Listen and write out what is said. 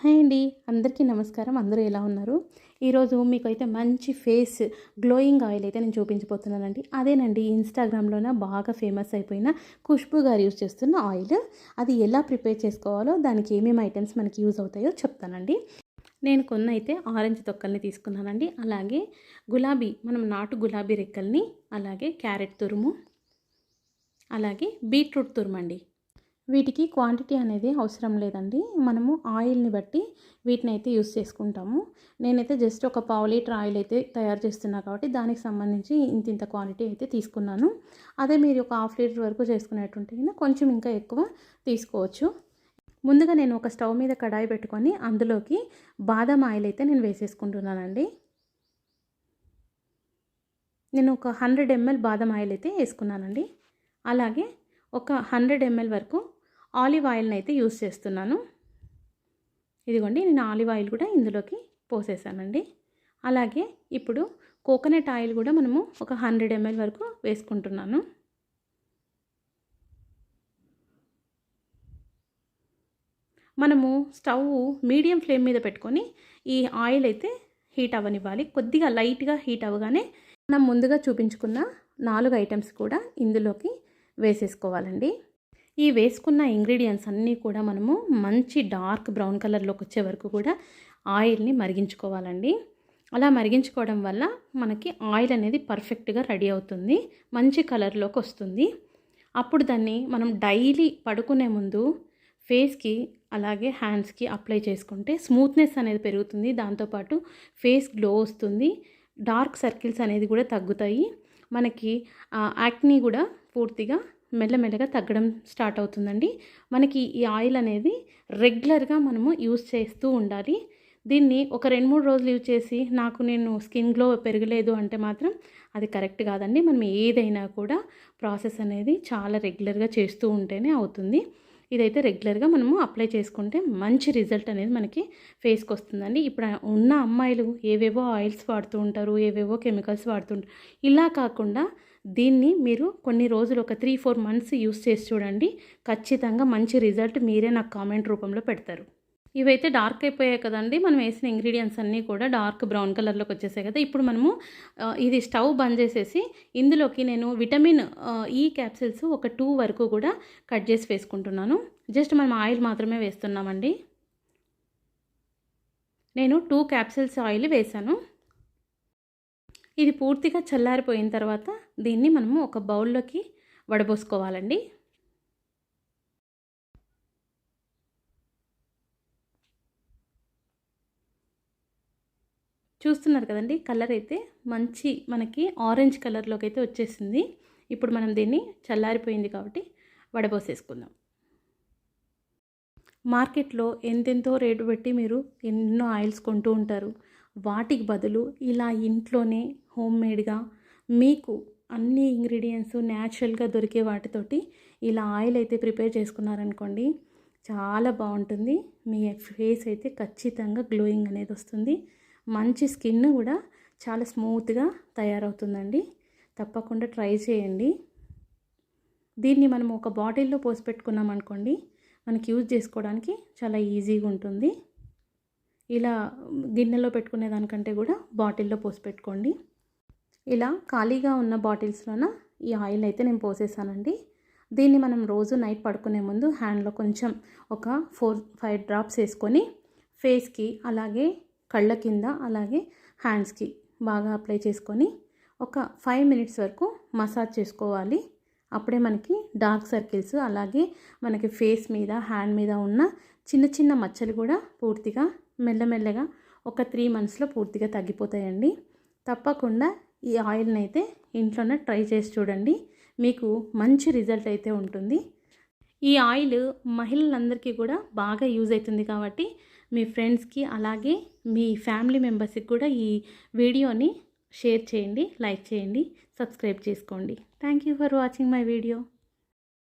Hi అండి. అందరికీ నమస్కారం. అందరూ ఎలా ఉన్నారు? ఈరోజు మీకైతే మంచి ఫేస్ గ్లోయింగ్ ఆయిల్ అయితే నేను చూపించబోతున్నానండి. అదేనండి ఇన్స్టాగ్రామ్లోనే బాగా ఫేమస్ అయిపోయిన ఖుష్బు గారు యూజ్ చేస్తున్న ఆయిల్. అది ఎలా ప్రిపేర్ చేసుకోవాలో దానికి ఏమేమి ఐటమ్స్ మనకి యూజ్ అవుతాయో చెప్తానండి. నేను కొన్ని అయితే ఆరెంజ్ తొక్కల్ని తీసుకున్నానండి. అలాగే గులాబీ మనం నాటు గులాబీ రెక్కల్ని అలాగే క్యారెట్ తురుము అలాగే బీట్రూట్ తురుమండి. వీటికి క్వాంటిటీ అనేది అవసరం లేదండి. మనము ఆయిల్ని బట్టి వీటిని అయితే యూస్ చేసుకుంటాము. నేనైతే జస్ట్ ఒక పావు లీటర్ ఆయిల్ అయితే తయారు చేస్తున్నా కాబట్టి దానికి సంబంధించి ఇంత ఇంత క్వాంటిటీ అయితే తీసుకున్నాను. అదే మీరు ఒక హాఫ్ లీటర్ వరకు చేసుకునేటుంటే కొంచెం ఇంకా ఎక్కువ తీసుకోవచ్చు. ముందుగా నేను ఒక స్టవ్ మీద కడాయి పెట్టుకొని అందులోకి బాదం ఆయిల్ అయితే నేను వేసేసుకుంటున్నానండి. నేను ఒక హండ్రెడ్ ఎంఎల్ బాదం ఆయిల్ అయితే వేసుకున్నానండి. అలాగే ఒక హండ్రెడ్ ఎంఎల్ వరకు ఆలివ్ ఆయిల్ని అయితే యూస్ చేస్తున్నాను. ఇదిగోండి నేను ఆలివ్ ఆయిల్ కూడా ఇందులోకి పోసేసానండి. అలాగే ఇప్పుడు కోకోనట్ ఆయిల్ కూడా మనము ఒక హండ్రెడ్ ఎంఎల్ వరకు వేసుకుంటున్నాను. మనము స్టవ్ మీడియం ఫ్లేమ్ మీద పెట్టుకొని ఈ ఆయిల్ అయితే హీట్ అవ్వనివ్వాలి. కొద్దిగా లైట్గా హీట్ అవ్వగానే మనం ముందుగా చూపించుకున్న నాలుగు ఐటమ్స్ కూడా ఇందులోకి వేసేసుకోవాలండి. ఈ వేసుకున్న ఇంగ్రీడియంట్స్ అన్నీ కూడా మనము మంచి డార్క్ బ్రౌన్ కలర్లోకి వచ్చే వరకు కూడా ఆయిల్ని మరిగించుకోవాలండి. అలా మరిగించుకోవడం వల్ల మనకి ఆయిల్ అనేది పర్ఫెక్ట్గా రెడీ అవుతుంది మంచి కలర్లోకి వస్తుంది. అప్పుడు దాన్ని మనం డైలీ పడుకునే ముందు ఫేస్కి అలాగే హ్యాండ్స్కి అప్లై చేసుకుంటే స్మూత్నెస్ అనేది పెరుగుతుంది దాంతోపాటు ఫేస్ గ్లో వస్తుంది డార్క్ సర్కిల్స్ అనేది కూడా తగ్గుతాయి. మనకి యాక్ని కూడా పూర్తిగా మెల్లమెల్లగా తగ్గడం స్టార్ట్ అవుతుందండి. మనకి ఈ ఆయిల్ అనేది రెగ్యులర్గా మనము యూస్ చేస్తూ ఉండాలి. దీన్ని ఒక రెండు మూడు రోజులు యూజ్ చేసి నాకు నేను స్కిన్ గ్లో పెరగలేదు అంటే మాత్రం అది కరెక్ట్ కాదండి. మనం ఏదైనా కూడా ప్రాసెస్ అనేది చాలా రెగ్యులర్గా చేస్తూ ఉంటేనే అవుతుంది. ఇదైతే రెగ్యులర్గా మనము అప్లై చేసుకుంటే మంచి రిజల్ట్ అనేది మనకి ఫేస్కి వస్తుందండి. ఇప్పుడు ఉన్న అమ్మాయిలు ఏవేవో ఆయిల్స్ వాడుతూ ఉంటారు ఏవేవో కెమికల్స్ వాడుతుంటారు ఇలా కాకుండా దీన్ని మీరు కొన్ని రోజులు ఒక త్రీ ఫోర్ మంత్స్ యూస్ చేసి చూడండి. ఖచ్చితంగా మంచి రిజల్ట్ మీరే నాకు కామెంట్ రూపంలో పెడతారు. ఇవైతే డార్క్ అయిపోయాయి కదండి. మనం వేసిన ఇంగ్రీడియంట్స్ అన్నీ కూడా డార్క్ బ్రౌన్ కలర్లోకి వచ్చేసాయి కదా. ఇప్పుడు మనము ఇది స్టవ్ బంద్ చేసేసి ఇందులోకి నేను విటమిన్ ఈ క్యాప్సిల్స్ ఒక టూ వరకు కూడా కట్ చేసి వేసుకుంటున్నాను. జస్ట్ మనం ఆయిల్ మాత్రమే వేస్తున్నామండి. నేను టూ క్యాప్సిల్స్ ఆయిల్ వేసాను. ఇది పూర్తిగా చల్లారిపోయిన తర్వాత దీన్ని మనము ఒక బౌల్లోకి వడబోసుకోవాలండి. చూస్తున్నారు కదండి కలర్ అయితే మంచి మనకి ఆరెంజ్ కలర్లోకి అయితే వచ్చేసింది. ఇప్పుడు మనం దీన్ని చల్లారిపోయింది కాబట్టి వడబోసేసుకుందాం. మార్కెట్లో ఎంతెంతో రేటు పెట్టి మీరు ఎన్నో ఆయిల్స్ కొంటూ ఉంటారు. వాటికి బదులు ఇలా ఇంట్లోనే హోమ్ మేడ్గా మీకు అన్ని ఇంగ్రీడియంట్స్ న్యాచురల్గా దొరికే వాటితోటి ఇలా ఆయిల్ అయితే ప్రిపేర్ చేసుకున్నారనుకోండి చాలా బాగుంటుంది. మీ ఫేస్ అయితే ఖచ్చితంగా గ్లోయింగ్ అనేది వస్తుంది. మంచి స్కిన్ కూడా చాలా స్మూత్గా తయారవుతుందండి. తప్పకుండా ట్రై చేయండి. దీన్ని మనం ఒక బాటిల్లో పోసి పెట్టుకున్నాం అనుకోండి మనకి యూజ్ చేసుకోవడానికి చాలా ఈజీగా ఉంటుంది. ఇలా గిన్నెలో పెట్టుకునే దానికంటే కూడా బాటిల్లో పోసి పెట్టుకోండి. ఇలా ఖాళీగా ఉన్న బాటిల్స్లోన ఈ ఆయిల్ అయితే నేను పోసేసానండి. దీన్ని మనం రోజు నైట్ పడుకునే ముందు హ్యాండ్లో కొంచెం ఒక ఫోర్ ఫైవ్ డ్రాప్స్ వేసుకొని ఫేస్కి అలాగే కళ్ళ కింద అలాగే హ్యాండ్స్కి బాగా అప్లై చేసుకొని ఒక ఫైవ్ మినిట్స్ వరకు మసాజ్ చేసుకోవాలి. అప్పుడే మనకి డార్క్ సర్కిల్స్ అలాగే మనకి ఫేస్ మీద హ్యాండ్ మీద ఉన్న చిన్న చిన్న మచ్చలు కూడా పూర్తిగా మెల్లమెల్లగా ఒక త్రీ మంత్స్లో పూర్తిగా తగ్గిపోతాయండి. తప్పకుండా ఈ ఆయిల్ని అయితే ఇంట్లోనే ట్రై చేసి చూడండి. మీకు మంచి రిజల్ట్ అయితే ఉంటుంది. ఈ ఆయిల్ మహిళలందరికీ కూడా బాగా యూజ్ అవుతుంది కాబట్టి మీ ఫ్రెండ్స్కి అలాగే మీ ఫ్యామిలీ మెంబర్స్కి కూడా ఈ వీడియోని షేర్ చేయండి లైక్ చేయండి సబ్స్క్రైబ్ చేసుకోండి. Thank you for watching my video.